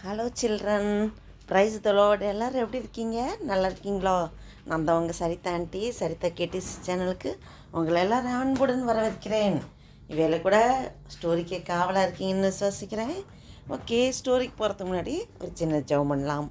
Hello children price தலோடு எல்லோரும் எப்படி இருக்கீங்க? நல்லா இருக்கீங்களோ? நான் தான் உங்கள் சரிதா ஆண்டி சரிதா கேட்டிஸ் சேனலுக்கு உங்களை எல்லாரும் அன்புடன் வரவேற்கிறேன். இவையில் கூட ஸ்டோரிக்கே காவலாக இருக்கீங்கன்னு விசுவாசிக்கிறேன். ஓகே ஸ்டோரிக்கு போகிறதுக்கு முன்னாடி ஒரு சின்ன ஜெபம் பண்ணலாம்.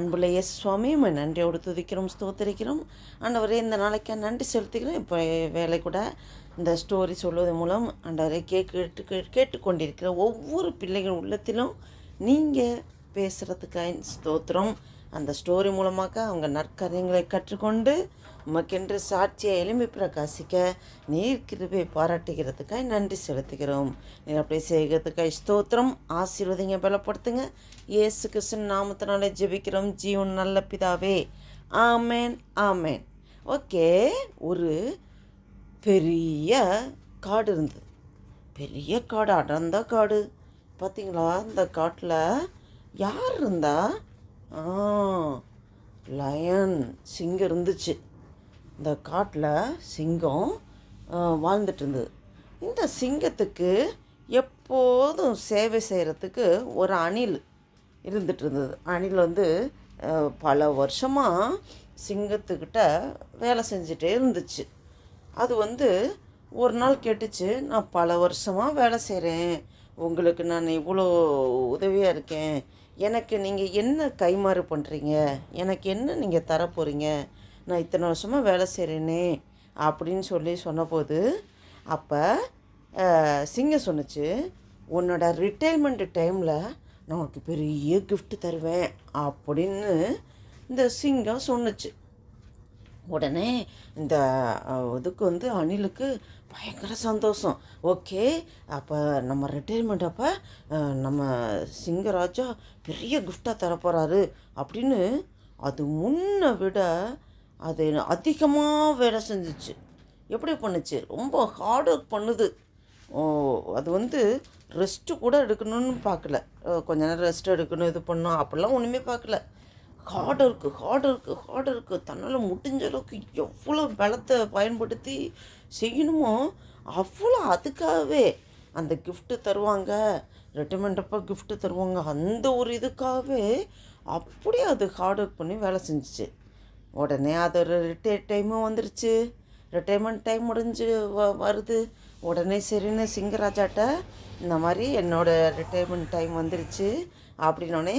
அன்புள்ள எஸ் சுவாமி நன்றியோடு துதிக்கிறோம் ஸ்தோத்தரிக்கிறோம். ஆண்டவரே இந்த நாளைக்கு நன்றி செலுத்திக்கிறோம் இப்போ வேலை கூட இந்த ஸ்டோரி சொல்வதன் மூலம் ஆண்டவரை கேட்டு கேட்டுக்கொண்டிருக்கிற ஒவ்வொரு பிள்ளைகள் உள்ளத்திலும் நீங்கள் பேசுகிறதுக்காக ஸ்தோத்திரம். அந்த ஸ்டோரி மூலமாக அவங்க நற்கரியங்களை கற்றுக்கொண்டு உமக்கென்று சாட்சியை எலும்பி பிரகாசிக்க நீர் கிருபை பாராட்டுகிறதுக்காய் நன்றி செலுத்துகிறோம். நீர் அப்படி செய்கிறதுக்காய் ஸ்தோத்திரம். ஆசீர்வதிங்க பலப்படுத்துங்க. இயேசு கிருஷ்ணன் நாமத்தினாலே ஜெபிக்கிறோம். ஜீவன் நல்ல பிதாவே. ஆமேன் ஆமேன். ஓகே ஒரு பெரிய காடு இருந்தது. பெரிய காடு அடர்ந்த காடு. பார்த்தீங்களா இந்த காட்டில் யார் இருந்தா? ஆ லயன் சிங்கம் இருந்துச்சு. இந்த காட்டில் சிங்கம் வாழ்ந்துட்டு இருந்தது. இந்த சிங்கத்துக்கு எப்போதும் சேவை செய்கிறதுக்கு ஒரு அணில் இருந்துட்டு இருந்தது. அணில் வந்து பல வருஷமாக சிங்கத்துக்கிட்ட வேலை செஞ்சுட்டே இருந்துச்சு. அது வந்து ஒரு நாள் கேட்டுச்சு நான் பல வருஷமாக வேலை செய்கிறேன் உங்களுக்கு நான் இவ்வளோ உதவியாக இருக்கேன். எனக்கு நீங்கள் என்ன கைமாறு பண்ணுறீங்க எனக்கு என்ன நீங்கள் தர போகிறீங்க நான் இத்தனை வருஷமாக வேலை செய்கிறேனே அப்படின்னு சொல்லி சொன்னபோது அப்போ சிங்கம் சொன்னுச்சு உன்னோட ரிட்டைர்மெண்ட் டைமில் நான் உனக்கு பெரிய கிஃப்ட் தருவேன் அப்படின்னு இந்த சிங்கம் சொன்னுச்சு. உடனே இந்த இதுக்கு வந்து அணிலுக்கு பயங்கர சந்தோஷம். ஓகே அப்போ நம்ம ரிட்டைர்மெண்ட் அப்போ நம்ம சிங்கராஜா பெரிய கிஃப்டாக தரப்போகிறாரு அப்படின்னு அது முன்னை விட அது அதிகமாக வேலை செஞ்சுச்சு. எப்படி பண்ணுச்சு? ரொம்ப ஹார்ட் ஒர்க் பண்ணுது. ஓ அது வந்து ரெஸ்ட்டு கூட எடுக்கணும்னு பார்க்கல. கொஞ்ச நேரம் ரெஸ்ட் எடுக்கணும் இது பண்ணணும் அப்படிலாம் ஒன்றுமே பார்க்கல. ஹார்ட் இருக்குது ஹார்ட் இருக்குது ஹார்ட் இருக்குது தன்னால் முடிஞ்ச அளவுக்கு எவ்வளோ பலத்தை பயன்படுத்தி செய்யணுமோ அவ்வளோ அதுக்காகவே அந்த கிஃப்ட்டு தருவாங்க ரிட்டைர்மெண்ட் அப்போ கிஃப்ட்டு தருவாங்க. அந்த ஒரு இதுக்காகவே அப்படியே அது ஹார்ட் ஒர்க் பண்ணி வேலை செஞ்சுச்சு. உடனே அதோட ஒரு ரிட்டையர் டைமும் வந்துருச்சு. ரிட்டைர்மெண்ட் டைம் முடிஞ்சு வ வருது. உடனே சரின்னு சிங்கராஜாட்ட இந்த மாதிரி என்னோடய ரிட்டைர்மெண்ட் டைம் வந்துருச்சு. அப்படின்னோடனே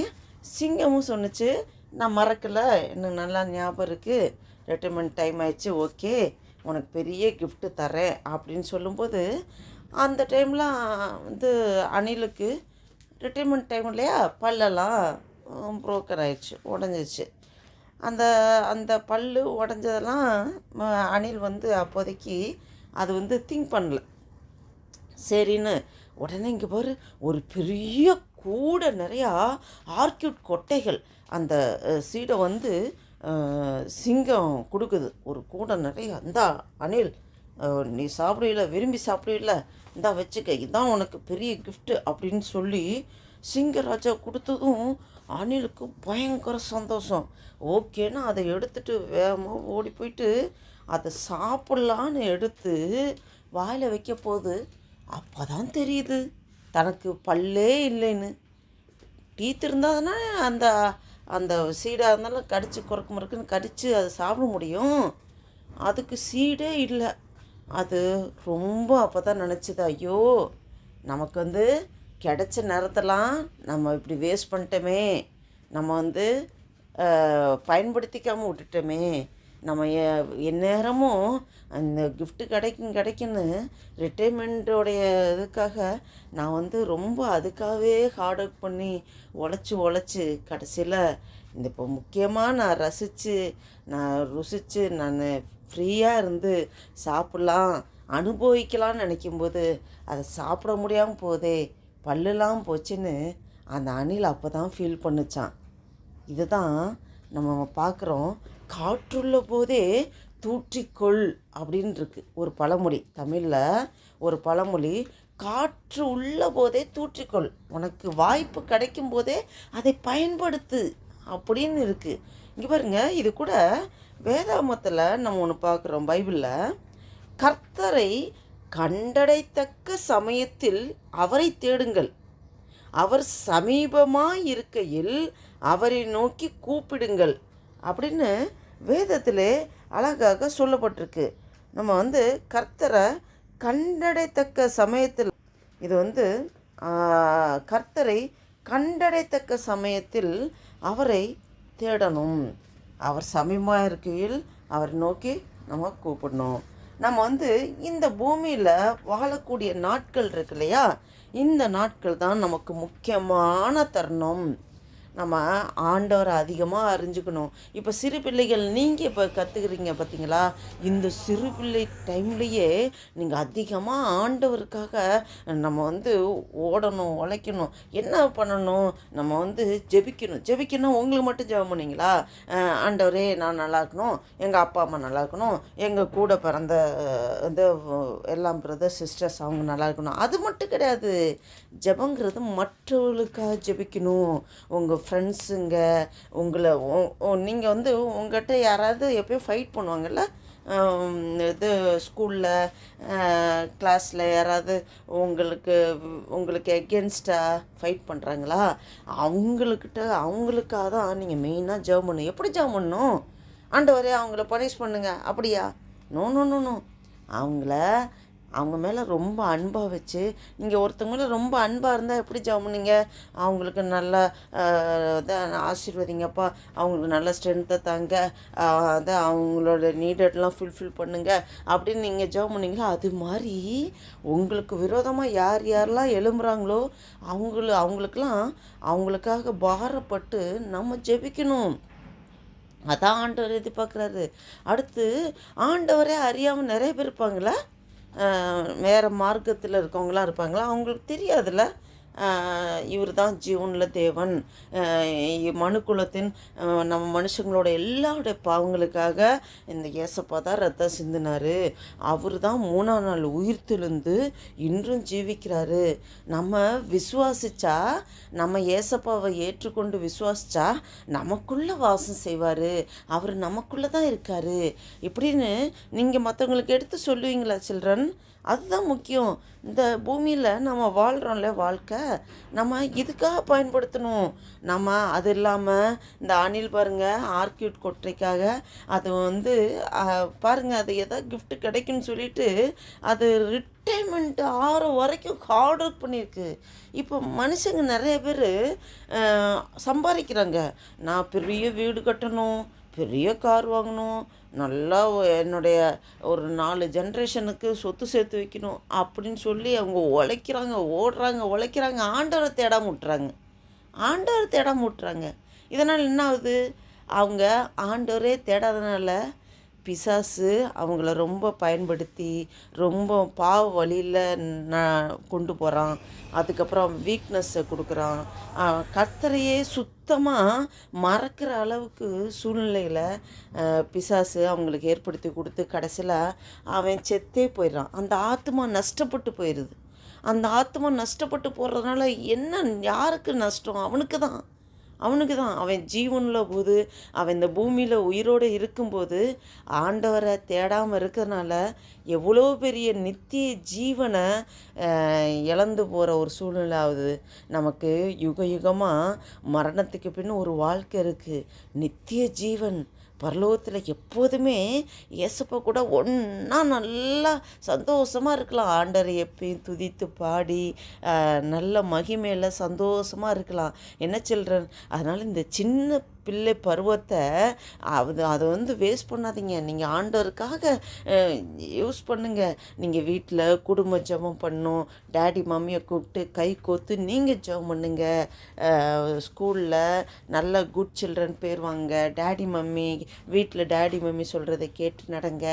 சிங்கமும் சொன்னுச்சு நான் மறக்கலை. எனக்கு நல்லா ஞாபகம் இருக்குது ரிட்டைர்மெண்ட் டைம் ஆயிடுச்சு. ஓகே. உனக்கு பெரிய கிஃப்ட்டு தரேன் அப்படின்னு சொல்லும்போது அந்த டைம்லாம் வந்து அணிலுக்கு ரிட்டைர்மெண்ட் டைம் இல்லையா? பல்லெல்லாம் ப்ரோக்கர் ஆயிடுச்சு. உடஞ்சிச்சு அந்த அந்த பல்லு உடஞ்சதெல்லாம் ம- அணில் வந்து அப்போதைக்கு அது வந்து திங்க் பண்ணல. சரின்னு உடனே இங்கே பாரு ஒரு பெரிய கூட நிறையா ஆர்கியூட் கொட்டைகள் அந்த சீடை வந்து சிங்கம் கொடுக்குது. ஒரு கூடை நிறைய இந்தா அணில் நீ சாப்பிடுவில்ல விரும்பி சாப்பிடுவில்ல இந்தா வச்சுக்க இதுதான் உனக்கு பெரிய கிஃப்ட்டு அப்படின்னு சொல்லி சிங்கராஜா கொடுத்ததும் அணிலுக்கு பயங்கர சந்தோஷம். ஓகேன்னு அதை எடுத்துட்டு வேகமாக ஓடி போயிட்டு அதை சாப்பிட்லான்னு எடுத்து வாயில் வைக்க போகுது. அப்போ தான் தெரியுது. தனக்கு பல்லே இல்லைன்னு. டீத் இருந்தால் அந்த அந்த சீடாக இருந்தாலும் கடித்து குறுக்கு முறுக்குன்னு கடித்து அதை சாப்பிட முடியும். அதுக்கு சீடே இல்லை. அது ரொம்ப அப்போ தான் நினச்சிது. ஐயோ நமக்கு வந்து கிடைச்ச நேரத்தெல்லாம் நம்ம இப்படி வேஸ்ட் பண்ணிட்டோமே. நம்ம வந்து பயன்படுத்திக்காமல் விட்டுட்டோமே. நம்ம எந்நேரமும் அந்த கிஃப்ட்டு கிடைக்கும் கிடைக்குன்னு ரிட்டைர்மெண்ட்டோடைய இதுக்காக நான் வந்து ரொம்ப அதுக்காகவே ஹார்ட் ஒர்க் பண்ணி உழைச்சி உழைச்சி கடைசியில் இந்த இப்போ முக்கியமாக நான் ரசித்து நான் ருசித்து நான் ஃப்ரீயாக இருந்து சாப்பிட்லாம் அனுபவிக்கலாம்னு நினைக்கும்போது அதை சாப்பிட முடியாமல் போதே பல்லுலாம் போச்சுன்னு அந்த அணில் அப்போ தான் ஃபீல் பண்ணுச்சான். இதுதான் நம்ம பார்க்குறோம் காற்றுள்ள போதே தூற்றிக்கொள் அப்படின்னு இருக்கு ஒரு பழமொழி தமிழில் ஒரு பழமொழி காற்று உள்ள போதே தூற்றிக்கொள். உனக்கு வாய்ப்பு கிடைக்கும் போதே அதை பயன்படுத்து அப்படின்னு இருக்குது இங்கே பாருங்க இது கூட வேதாமத்தில் நம்ம ஒன்று பார்க்குறோம் பைபிளில். கர்த்தரை கண்டடைத்தக்க சமயத்தில் அவரை தேடுங்கள். அவர் சமீபமாக இருக்கையில் அவரை நோக்கி கூப்பிடுங்கள் அப்படின்னு வேதத்தில் அழகாக சொல்லப்பட்டிருக்கு. நம்ம வந்து கர்த்தரை கண்டடைத்தக்க சமயத்தில் இது வந்து கர்த்தரை கண்டடைத்தக்க சமயத்தில் அவரை தேடணும். அவர் சமீபமாக இருக்கையில் அவர் நோக்கி நம்ம கூப்பிடணும். நம்ம வந்து இந்த பூமியில் வாழக்கூடிய நாட்கள் இருக்கு இல்லையா? இந்த நாட்கள் தான் நமக்கு முக்கியமான தருணம். நம்ம ஆண்டவரை அதிகமாக அறிஞ்சுக்கணும். இப்போ சிறு பிள்ளைகள் நீங்கள் இப்போ கற்றுக்குறீங்க பார்த்தீங்களா இந்த சிறு பிள்ளை டைம்லேயே நீங்கள் அதிகமாக ஆண்டவருக்காக நம்ம வந்து ஓடணும் உழைக்கணும். என்ன பண்ணணும்? நம்ம வந்து ஜெபிக்கணும். ஜெபிக்கணும் உங்களுக்கு மட்டும் ஜெபம் பண்ணீங்களா ஆண்டவரே நான் நல்லா இருக்கணும். எங்கள் அப்பா அம்மா நல்லா இருக்கணும். எங்கள் கூட பிறந்த இந்த எல்லாம் பிரதர் சிஸ்டர்ஸ் அவங்க நல்லா இருக்கணும். அது மட்டும் கிடையாது. ஜெபங்கிறது மற்றவர்களுக்காக ஜெபிக்கணும். உங்கள் ஃப்ரெண்ட்ஸுங்க உங்களை நீங்கள் வந்து உங்கள்கிட்ட யாராவது எப்பயும் ஃபைட் பண்ணுவாங்கல்ல இது ஸ்கூலில் கிளாஸில் யாராவது உங்களுக்கு உங்களுக்கு எகென்ஸ்டாக ஃபைட் பண்ணுறாங்களா அவங்களுக்கிட்ட அவங்களுக்காக தான் நீங்கள் மெயினாக ஜெபம் பண்ணணும். எப்படி ஜெபம் பண்ணணும்? ஆண்டவரே அவங்கள பனிஷ் பண்ணுங்கள் அப்படியா? நோ நோ நோ நோ அவங்கள அவங்க மேலே ரொம்ப அன்பாக வச்சு நீங்கள் ஒருத்தங்க மேலே ரொம்ப அன்பாக இருந்தால் எப்படி ஜெபம் அவங்களுக்கு நல்ல இதை ஆசீர்வதிங்கப்பா. அவங்களுக்கு நல்ல ஸ்ட்ரென்த்தை தாங்க. அதை அவங்களோட நீடட்லாம் ஃபுல்ஃபில் பண்ணுங்க. அப்படின்னு நீங்கள் ஜெபம் பண்ணீங்களா அது மாதிரி உங்களுக்கு விரோதமாக யார் யாரெல்லாம் எழும்புறாங்களோ அவங்கள அவங்களுக்கெல்லாம் அவங்களுக்காக பாரப்பட்டு நம்ம ஜெபிக்கணும். அதான் ஆண்டவர் எதிர்பார்க்குறாரு. அடுத்து ஆண்டவரே அறியாமல் நிறைய பேர் இருப்பாங்களே வேறு மார்க்கத்தில் இருக்கவங்களாம் இருப்பாங்களா? அவங்களுக்கு தெரியாதுல்ல? இவர் தான் ஜீவனில் தேவன். மனுக்குலத்தின் நம்ம மனுஷங்களோட எல்லாருடைய பாவங்களுக்காக இந்த ஏசப்பா தான் ரத்தம் சிந்தினார். அவர் தான் மூணாம் நாள் உயிர் தெழுந்து இன்றும் ஜீவிக்கிறாரு. நம்ம விசுவாசிச்சா நம்ம ஏசப்பாவை ஏற்றுக்கொண்டு விசுவாசிச்சா நமக்குள்ளே வாசம் செய்வார். அவர் நமக்குள்ளே தான் இருக்கார். இப்படின்னு நீங்கள் மற்றவங்களுக்கு எடுத்து சொல்லுவீங்களா சில்ட்ரன்? அதுதான் முக்கியம். இந்த பூமியில் நம்ம வாழ்கிறோம்ல வாழ்க்கை. நம்ம இதுக்காக பயன்படுத்தணும். நம்ம அது இல்லாமல் இந்த அணில் பாருங்க ஆர்கியூட் கொட்டைக்காக அது வந்து பாருங்கள் அது எதாவது கிஃப்ட் கிடைக்குன்னு சொல்லிட்டு அது ரிட்டைர்மெண்ட் ஆறு வரைக்கும் ஹார்ட் ஒர்க் பண்ணியிருக்கு. இப்போ மனுஷங்க நிறைய பேர் சம்பாதிக்கிறாங்க. நான் பெரிய வீடு கட்டணும் பெரிய கார் வாங்கணும். நல்லா என்னுடைய ஒரு நாலு ஜென்ரேஷனுக்கு சொத்து சேர்த்து வைக்கணும் அப்படின்னு சொல்லி அவங்க உழைக்கிறாங்க ஓடுறாங்க உழைக்கிறாங்க. ஆண்டவரை தேடாம விட்டுறாங்க ஆண்டவரை தேடாம விட்டுறாங்க இதனால் என்ன ஆகுது? அவங்க ஆண்டவரே தேடாதனால பிசாசு அவங்கள ரொம்ப பயன்படுத்தி ரொம்ப பாவ வழியில் ந கொண்டு போகிறான் அதுக்கப்புறம் வீக்னஸ்ஸை கொடுக்குறான். கர்த்தரையே சுத்தமாக மறக்கிற அளவுக்கு சூழ்நிலையில் பிசாசு அவங்களுக்கு ஏற்படுத்தி கொடுத்து கடைசியில் அவன் செத்தே போயிடுறான். அந்த ஆத்மா நஷ்டப்பட்டு போயிடுது அந்த ஆத்மா நஷ்டப்பட்டு போகிறதுனால என்ன யாருக்கு நஷ்டம்? அவனுக்கு தான் அவனுக்கு தான் அவன் ஜீவனில் போது அவன் இந்த பூமியில் உயிரோடு இருக்கும்போது ஆண்டவரை தேடாமல் இருக்கிறனால எவ்வளோ பெரிய நித்திய ஜீவனை இழந்து போகிற ஒரு சூழ்நிலை ஆகுது. நமக்கு யுக யுகமாக மரணத்துக்கு பின் ஒரு வாழ்க்கை இருக்குது நித்திய ஜீவன். பரலோகத்தில் எப்போதுமே இயேசப்பா கூட ஒன்றா நல்லா சந்தோஷமாக இருக்கலாம். ஆண்டரை எப்பயும் துதித்து பாடி நல்ல மகிமையில் சந்தோஷமாக இருக்கலாம். என்ன சில்ட்ரன்? அதனால் இந்த சின்ன பிள்ளை பருவத்தை அது அதை வந்து வேஸ்ட் பண்ணாதீங்க. நீங்கள் ஆண்டவருக்காக யூஸ் பண்ணுங்கள் நீங்கள் வீட்டில் குடும்ப ஜெபம் பண்ணும் டேடி மம்மியை கூப்பிட்டு கை கோத்து நீங்கள் ஜெபம் பண்ணுங்க. ஸ்கூலில் நல்ல குட் சில்ட்ரன் பேர் வாங்க. டேடி மம்மி வீட்டில் டேடி மம்மி சொல்கிறத கேட்டு நடங்க.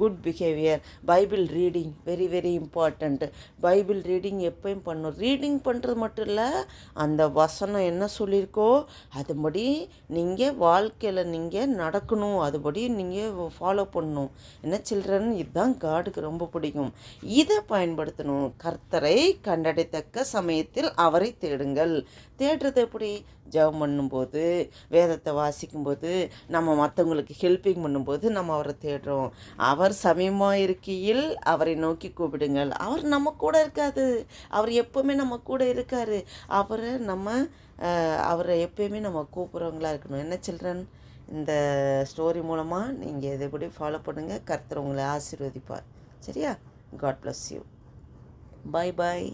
Good behaviour Bible reading very very important Bible reading எப்பயும் பண்ணும். ரீடிங் பண்ணுறது மட்டும் இல்லை அந்த வசனம் என்ன சொல்லியிருக்கோ அது அதுபடி நீங்கள் வாழ்க்கையில் நீங்கள் நடக்கணும். அதுபடி நீங்கள் ஃபாலோ பண்ணணும். என்ன சில்ட்ரன் இதுதான் காடுக்கு ரொம்ப பிடிக்கும். இதை பயன்படுத்தணும். கர்த்தரை கண்டடைத்தக்க சமயத்தில் அவரை தேடுங்கள். தேடுறது எப்படி? ஜெபம் பண்ணும்போது வேதத்தை வாசிக்கும்போது நம்ம மற்றவங்களுக்கு ஹெல்ப்பிங் பண்ணும்போது நம்ம அவரை தேடுறோம். அவர் சமயமாக இருக்கையில் அவரை நோக்கி கூப்பிடுங்கள். அவர் நம்ம கூட இருக்காது. அவர் எப்போவுமே நம்ம கூட இருக்கார். அவரை நம்ம அவரை எப்பயுமே நம்ம கூப்பிட்றவங்களா இருக்கணும். என்ன சில்ட்ரன் இந்த ஸ்டோரி மூலமாக நீங்கள் இதை எப்படி ஃபாலோ பண்ணுங்கள் கர்த்தர் உங்களை ஆசீர்வதிப்பார். சரியா? God bless you bye bye